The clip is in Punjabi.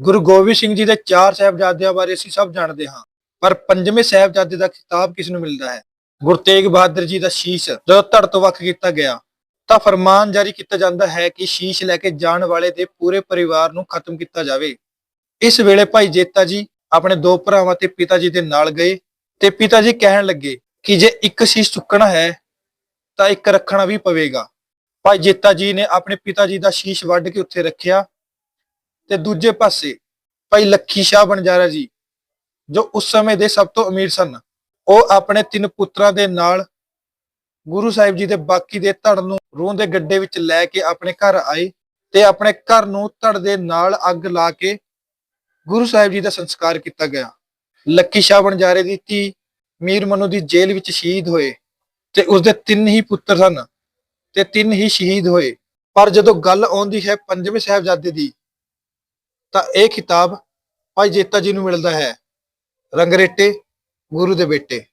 ਗੁਰੂ ਗੋਬਿੰਦ ਸਿੰਘ ਜੀ ਦੇ ਚਾਰ ਸਾਹਿਬਜ਼ਾਦਿਆਂ ਬਾਰੇ ਅਸੀਂ ਸਭ ਜਾਣਦੇ ਹਾਂ। ਪਰ ਪੰਜਵੇਂ ਸਾਹਿਬਜ਼ਾਦੇ ਦਾ ਖਿਤਾਬ ਕਿਸ ਨੂੰ ਮਿਲਦਾ ਹੈ? ਗੁਰੂ ਤੇਗ ਬਹਾਦਰ ਜੀ ਦਾ ਸ਼ੀਸ਼ ਜਦੋਂ ਧੜ ਤੋਂ ਵੱਖ ਕੀਤਾ ਗਿਆ, ਤਾਂ ਫਰਮਾਨ ਜਾਰੀ ਕੀਤਾ ਜਾਂਦਾ ਹੈ ਕਿ ਸ਼ੀਸ਼ ਲੈ ਕੇ ਜਾਣ ਵਾਲੇ ਦੇ ਪੂਰੇ ਪਰਿਵਾਰ ਨੂੰ ਖਤਮ ਕੀਤਾ ਜਾਵੇ। ਇਸ ਵੇਲੇ ਭਾਈ ਜੇਤਾ ਜੀ ਆਪਣੇ ਦੋ ਭਰਾਵਾਂ ਤੇ ਪਿਤਾ ਜੀ ਦੇ ਨਾਲ ਗਏ ਤੇ ਪਿਤਾ ਜੀ ਕਹਿਣ ਲੱਗੇ ਕਿ ਜੇ ਇੱਕ ਸ਼ੀਸ਼ ਚੁੱਕਣਾ ਹੈ, ਤਾਂ ਇੱਕ ਰੱਖਣਾ ਵੀ ਪਵੇਗਾ। ਭਾਈ ਜੇਤਾ ਜੀ ਨੇ ਆਪਣੇ ਪਿਤਾ ਜੀ ਦਾ ਸ਼ੀਸ਼ ਵੱਢ ਕੇ ਉੱਥੇ ਰੱਖਿਆ ਤੇ ਦੂਜੇ ਪਾਸੇ ਭਾਈ ਲੱਖੀ ਸ਼ਾਹ ਬਣਜਾਰਾ ਜੀ, ਜੋ ਉਸ ਸਮੇਂ ਦੇ ਸਭ ਤੋਂ ਅਮੀਰ ਸਨ, ਉਹ ਆਪਣੇ ਤਿੰਨ ਪੁੱਤਰਾਂ ਦੇ ਨਾਲ ਗੁਰੂ ਸਾਹਿਬ ਜੀ ਦੇ ਬਾਕੀ ਦੇ ਧੜ ਨੂੰ ਰੂਹ ਦੇ ਗੱਡੇ ਵਿੱਚ ਲੈ ਕੇ ਆਪਣੇ ਘਰ ਆਏ ਤੇ ਆਪਣੇ ਘਰ ਨੂੰ ਧੜ ਦੇ ਨਾਲ ਅੱਗ ਲਾ ਕੇ ਗੁਰੂ ਸਾਹਿਬ ਜੀ ਦਾ ਸੰਸਕਾਰ ਕੀਤਾ ਗਿਆ। ਲੱਕੀ ਸ਼ਾਹ ਬਣਜਾਰੇ ਦੀ ਧੀ ਮੀਰ ਮਨੂ ਦੀ ਜੇਲ੍ਹ ਵਿੱਚ ਸ਼ਹੀਦ ਹੋਏ ਤੇ ਉਸਦੇ ਤਿੰਨ ਹੀ ਪੁੱਤਰ ਸਨ ਤੇ ਤਿੰਨ ਹੀ ਸ਼ਹੀਦ ਹੋਏ। ਪਰ ਜਦੋਂ ਗੱਲ ਆਉਂਦੀ ਹੈ ਪੰਜਵੇਂ ਸਾਹਿਬਜ਼ਾਦੇ ਦੀ ਤਾਂ ਇਹ ਖਿਤਾਬ ਭਾਈ ਜੇਤਾ ਜੀ ਨੂੰ ਮਿਲਦਾ ਹੈ। ਰੰਗਰੇਟੇ ਗੁਰੂ ਦੇ ਬੇਟੇ।